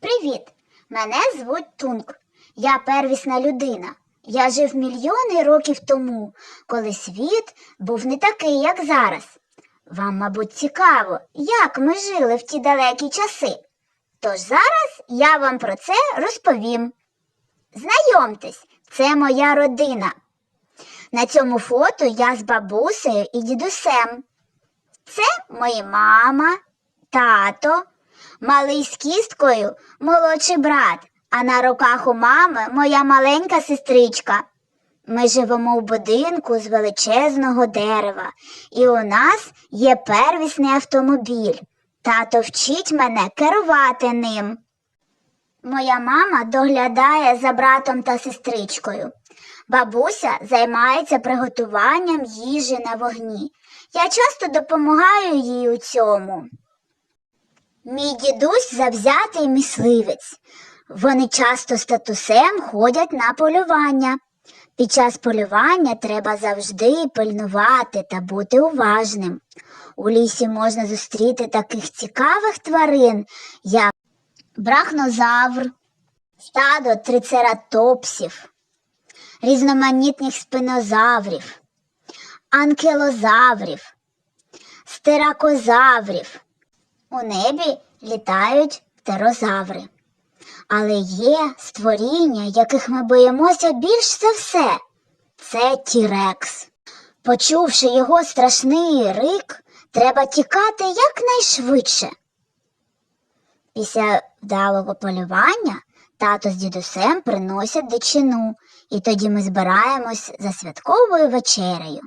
Привіт! Мене звуть Тунк. Я первісна людина. Я жив мільйони років тому, коли світ був не такий, як зараз. Вам, мабуть, цікаво, як ми жили в ті далекі часи. Тож зараз я вам про це розповім. Знайомтесь, це моя родина. На цьому фото я з бабусею і дідусем. Це мої мама, тато, малий з кісткою, молодший брат, а на руках у мами моя маленька сестричка. Ми живемо в будинку з величезного дерева, і у нас є первісний автомобіль. Тато вчить мене керувати ним. Моя мама доглядає за братом та сестричкою. Бабуся займається приготуванням їжі на вогні. Я часто допомагаю їй у цьому. Мій дідусь завзятий мисливець. Вони часто з татусем ходять на полювання. Під час полювання треба завжди пильнувати та бути уважним. У лісі можна зустріти таких цікавих тварин, як брахнозавр, стадо трицератопсів, різноманітних спинозаврів, анкелозаврів, стеракозаврів. У небі літають птерозаври. Але є створіння, яких ми боїмося більш за все. Це Тірекс. Почувши його страшний рик, треба тікати якнайшвидше. Після вдалого полювання тато з дідусем приносять дичину, і тоді ми збираємось за святковою вечерею.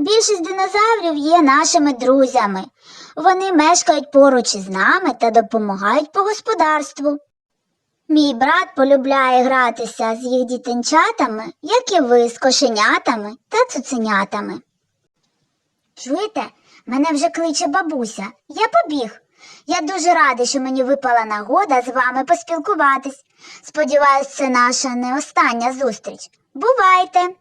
Більшість динозаврів є нашими друзями. Вони мешкають поруч із нами та допомагають по господарству. Мій брат полюбляє гратися з їх дітинчатами, як і ви з кошенятами та цуценятами. Чуєте, мене вже кличе бабуся. Я побіг. Я дуже радий, що мені випала нагода з вами поспілкуватись. Сподіваюсь, це наша не остання зустріч. Бувайте!